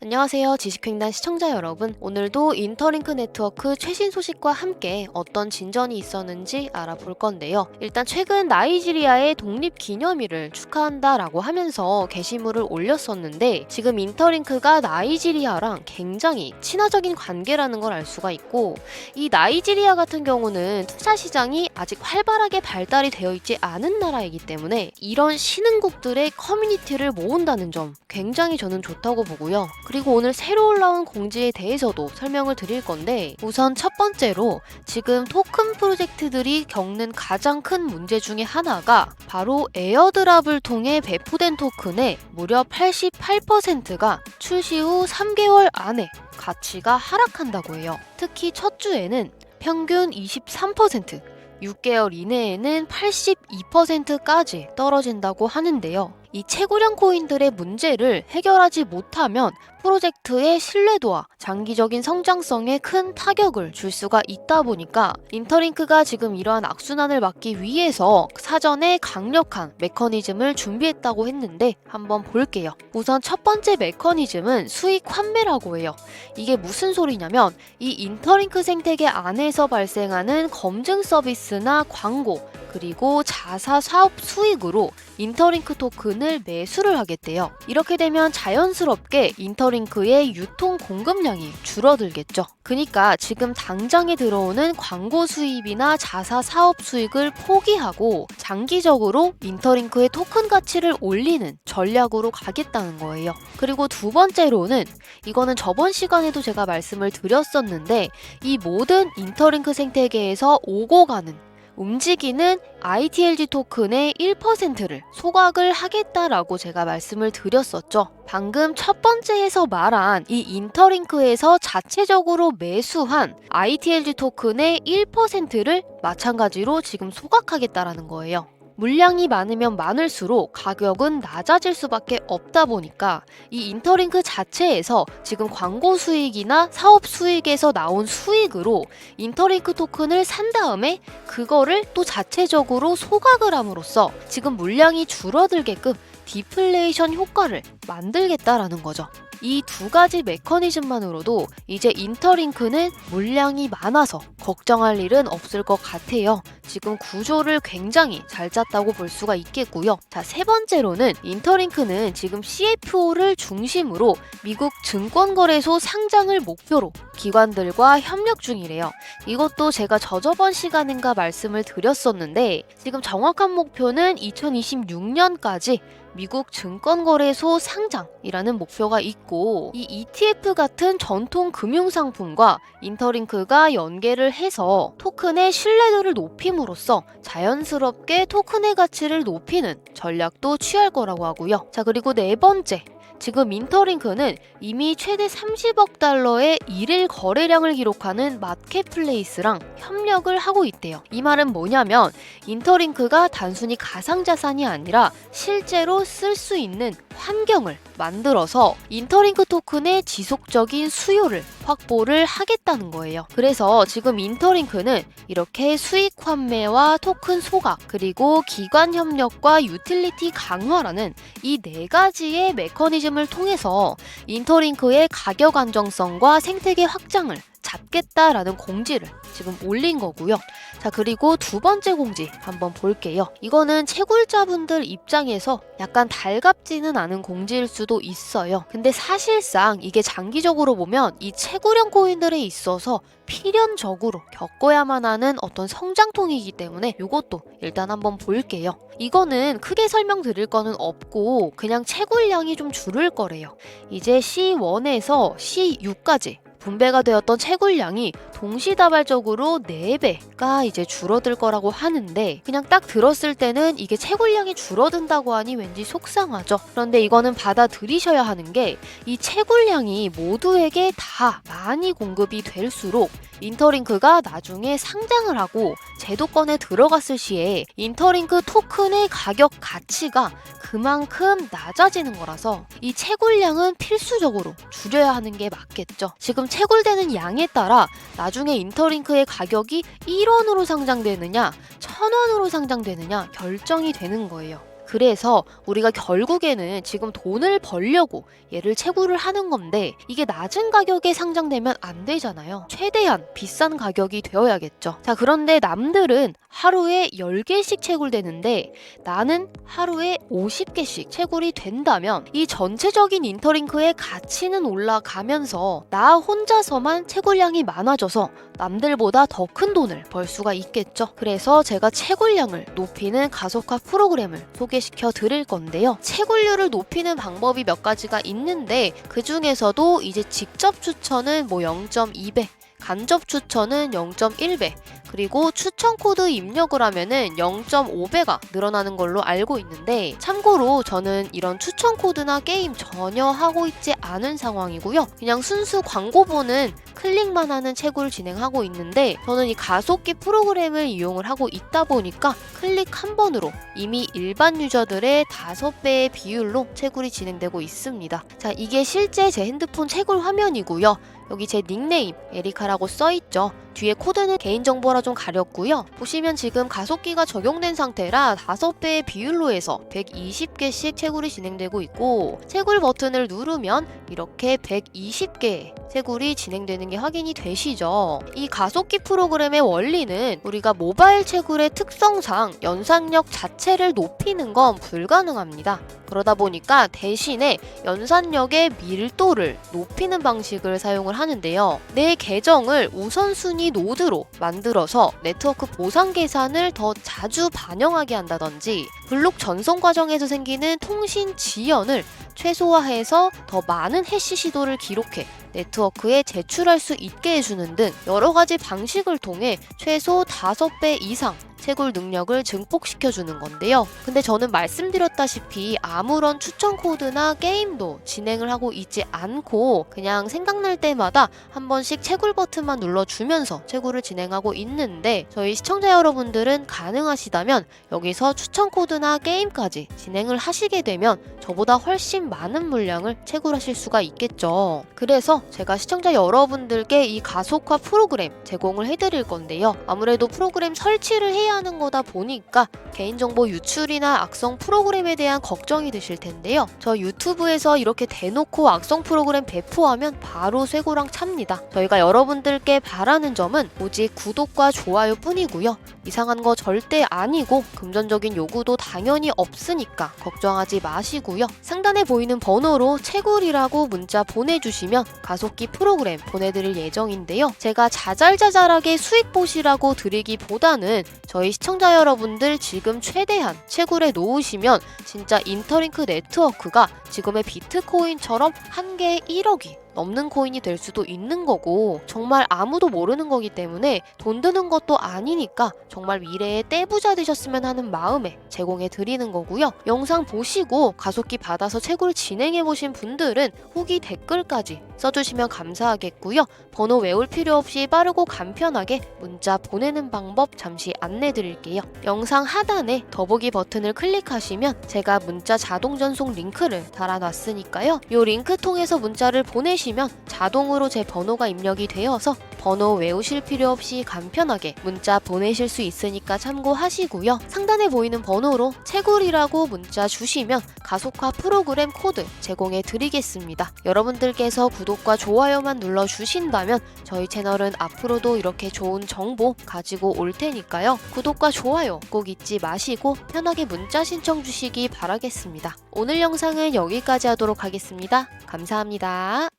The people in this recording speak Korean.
안녕하세요. 지식횡단 시청자 여러분. 오늘도 인터링크 네트워크 최신 소식과 함께 어떤 진전이 있었는지 알아볼 건데요. 일단 최근 나이지리아의 독립 기념일을 축하한다라고 하면서 게시물을 올렸었는데 지금 인터링크가 나이지리아랑 굉장히 친화적인 관계라는 걸 알 수가 있고 이 나이지리아 같은 경우는 투자 시장이 아직 활발하게 발달이 되어 있지 않은 나라이기 때문에 이런 신흥국들의 커뮤니티를 모은다는 점 굉장히 저는 좋다고 보고요. 그리고 오늘 새로 올라온 공지에 대해서도 설명을 드릴 건데 우선 첫 번째로 지금 토큰 프로젝트들이 겪는 가장 큰 문제 중에 하나가 바로 에어드랍을 통해 배포된 토큰의 무려 88%가 출시 후 3개월 안에 가치가 하락한다고 해요. 특히 첫 주에는 평균 23%, 6개월 이내에는 82%까지 떨어진다고 하는데요. 이 채굴형 코인들의 문제를 해결하지 못하면 프로젝트의 신뢰도와 장기적인 성장성에 큰 타격을 줄 수가 있다 보니까 인터링크가 지금 이러한 악순환을 막기 위해서 사전에 강력한 메커니즘을 준비했다고 했는데 한번 볼게요. 우선 첫 번째 메커니즘은 수익 환매라고 해요. 이게 무슨 소리냐면 이 인터링크 생태계 안에서 발생하는 검증 서비스나 광고 그리고 자사 사업 수익으로 인터링크 토큰을 매수를 하겠대요. 이렇게 되면 자연스럽게 인터링크의 유통 공급량이 줄어들겠죠. 그러니까 지금 당장에 들어오는 광고 수입이나 자사 사업 수익을 포기하고 장기적으로 인터링크의 토큰 가치를 올리는 전략으로 가겠다는 거예요. 그리고 두 번째로는 이거는 저번 시간에도 제가 말씀을 드렸었는데 이 모든 인터링크 생태계에서 오고 가는 움직이는 ITLG 토큰의 1%를 소각을 하겠다라고 제가 말씀을 드렸었죠. 방금 첫 번째에서 말한 이 인터링크에서 자체적으로 매수한 ITLG 토큰의 1%를 마찬가지로 지금 소각하겠다라는 거예요. 물량이 많으면 많을수록 가격은 낮아질 수밖에 없다 보니까 이 인터링크 자체에서 지금 광고 수익이나 사업 수익에서 나온 수익으로 인터링크 토큰을 산 다음에 그거를 또 자체적으로 소각을 함으로써 지금 물량이 줄어들게끔 디플레이션 효과를 만들겠다라는 거죠. 이 두 가지 메커니즘만으로도 이제 인터링크는 물량이 많아서 걱정할 일은 없을 것 같아요. 지금 구조를 굉장히 잘 짰다고 볼 수가 있겠고요. 자, 세 번째로는 인터링크는 지금 CFO를 중심으로 미국 증권거래소 상장을 목표로 기관들과 협력 중이래요. 이것도 제가 저저번 시간인가 말씀을 드렸었는데 지금 정확한 목표는 2026년까지 미국 증권거래소 상장이라는 목표가 있고 이 ETF 같은 전통 금융 상품과 인터링크가 연계를 해서 토큰의 신뢰도를 높임으로써 자연스럽게 토큰의 가치를 높이는 전략도 취할 거라고 하고요. 자 그리고 네 번째 지금 인터링크는 이미 최대 30억 달러의 일일 거래량을 기록하는 마켓플레이스랑 협력을 하고 있대요. 이 말은 뭐냐면 인터링크가 단순히 가상자산이 아니라 실제로 쓸 수 있는 환경을 만들어서 인터링크 토큰의 지속적인 수요를 확보를 하겠다는 거예요. 그래서 지금 인터링크는 이렇게 수익 환매와 토큰 소각 그리고 기관 협력과 유틸리티 강화라는 이 네 가지의 메커니즘을 통해서 인터링크의 가격 안정성과 생태계 확장을 잡겠다라는 공지를 지금 올린 거고요. 자, 그리고 두 번째 공지 한번 볼게요. 이거는 채굴자분들 입장에서 약간 달갑지는 않은 공지일 수도 있어요. 근데 사실상 이게 장기적으로 보면 이 채굴형 코인들에 있어서 필연적으로 겪어야만 하는 어떤 성장통이기 때문에 이것도 일단 한번 볼게요. 이거는 크게 설명드릴 거는 없고 그냥 채굴량이 좀 줄을 거래요. 이제 C1에서 C6까지 분배가 되었던 채굴량이 동시다발적으로 4배가 이제 줄어들 거라고 하는데 그냥 딱 들었을 때는 이게 채굴량이 줄어든다고 하니 왠지 속상하죠. 그런데 이거는 받아들이셔야 하는 게 이 채굴량이 모두에게 다 많이 공급이 될수록 인터링크가 나중에 상장을 하고 제도권에 들어갔을 시에 인터링크 토큰의 가격 가치가 그만큼 낮아지는 거라서 이 채굴량은 필수적으로 줄여야 하는 게 맞겠죠. 지금 채굴되는 양에 따라 나중에 인터링크의 가격이 1원으로 상장되느냐, 1000원으로 상장되느냐 결정이 되는 거예요. 그래서 우리가 결국에는 지금 돈을 벌려고 얘를 채굴을 하는 건데 이게 낮은 가격에 상장되면 안 되잖아요. 최대한 비싼 가격이 되어야겠죠. 자, 그런데 남들은 하루에 10개씩 채굴되는데 나는 하루에 50개씩 채굴이 된다면 이 전체적인 인터링크의 가치는 올라가면서 나 혼자서만 채굴량이 많아져서 남들보다 더 큰 돈을 벌 수가 있겠죠. 그래서 제가 채굴량을 높이는 가속화 프로그램을 소개 시켜 드릴 건데요. 채굴률을 높이는 방법이 몇 가지가 있는데 그 중에서도 이제 직접 추천은 뭐 0.2배, 간접 추천은 0.1배, 그리고 추천 코드 입력을 하면은 0.5배가 늘어나는 걸로 알고 있는데 참고로 저는 이런 추천 코드나 게임 전혀 하고 있지 않은 상황이고요. 그냥 순수 광고 보는 클릭만 하는 채굴 진행하고 있는데 저는 이 가속기 프로그램을 이용을 하고 있다 보니까 클릭 한 번으로 이미 일반 유저들의 5배의 비율로 채굴이 진행되고 있습니다. 자, 이게 실제 제 핸드폰 채굴 화면이고요. 여기 제 닉네임 에리카라고 써있죠. 뒤에 코드는 개인정보라 좀 가렸고요. 보시면 지금 가속기가 적용된 상태라 5배의 비율로 해서 120개씩 채굴이 진행되고 있고 채굴 버튼을 누르면 이렇게 120개의 채굴이 진행되는 게 확인이 되시죠. 이 가속기 프로그램의 원리는 우리가 모바일 채굴의 특성상 연산력 자체를 높이는 건 불가능합니다. 그러다 보니까 대신에 연산력의 밀도를 높이는 방식을 사용을 하는데요. 내 계정을 우선순위 노드로 만들어서 네트워크 보상 계산을 더 자주 반영하게 한다든지 블록 전송 과정에서 생기는 통신 지연을 최소화해서 더 많은 해시 시도를 기록해 네트워크에 제출할 수 있게 해주는 등 여러 가지 방식을 통해 최소 5배 이상 채굴 능력을 증폭시켜 주는 건데요. 근데 저는 말씀드렸다시피 아무런 추천 코드나 게임도 진행을 하고 있지 않고 그냥 생각날 때마다 한 번씩 채굴 버튼만 눌러주면서 채굴을 진행하고 있는데 저희 시청자 여러분들은 가능하시다면 여기서 추천 코드나 게임까지 진행을 하시게 되면 저보다 훨씬 많은 물량을 채굴하실 수가 있겠죠. 그래서 제가 시청자 여러분들께 이 가속화 프로그램 제공을 해드릴 건데요. 아무래도 프로그램 설치를 해야 하는 거다 보니까 개인정보 유출이나 악성 프로그램에 대한 걱정이 드실 텐데요. 저 유튜브에서 이렇게 대놓고 악성 프로그램 배포하면 바로 쇠고랑 찹니다. 저희가 여러분들께 바라는 점은 오직 구독과 좋아요 뿐이고요. 이상한 거 절대 아니고 금전적인 요구도 당연히 없으니까 걱정하지 마시고요. 상단에 보이는 번호로 채굴이라고 문자 보내주시면 가속기 프로그램 보내드릴 예정인데요. 제가 자잘자잘하게 수익 보시라고 드리기보다는 저희 시청자 여러분들 지금 최대한 채굴에 놓으시면 진짜 인터링크 네트워크가 지금의 비트코인처럼 한 개에 1억이 넘는 코인이 될 수도 있는 거고 정말 아무도 모르는 거기 때문에 돈 드는 것도 아니니까 정말 미래에 떼부자 되셨으면 하는 마음에 제공해 드리는 거고요. 영상 보시고 가속기 받아서 채굴 진행해 보신 분들은 후기 댓글까지 써주시면 감사하겠고요. 번호 외울 필요 없이 빠르고 간편하게 문자 보내는 방법 잠시 안내 드릴게요. 영상 하단에 더보기 버튼을 클릭하시면 제가 문자 자동 전송 링크를 달아놨으니까요. 이 링크 통해서 문자를 보내 시면 자동으로 제 번호가 입력이 되어서 번호 외우실 필요 없이 간편하게 문자 보내실 수 있으니까 참고하시고요. 상단에 보이는 번호로 채굴이라고 문자 주시면 가속화 프로그램 코드 제공해 드리겠습니다. 여러분들께서 구독과 좋아요만 눌러 주신다면 저희 채널은 앞으로도 이렇게 좋은 정보 가지고 올 테니까요. 구독과 좋아요 꼭 잊지 마시고 편하게 문자 신청 주시기 바라겠습니다. 오늘 영상은 여기까지 하도록 하겠습니다. 감사합니다.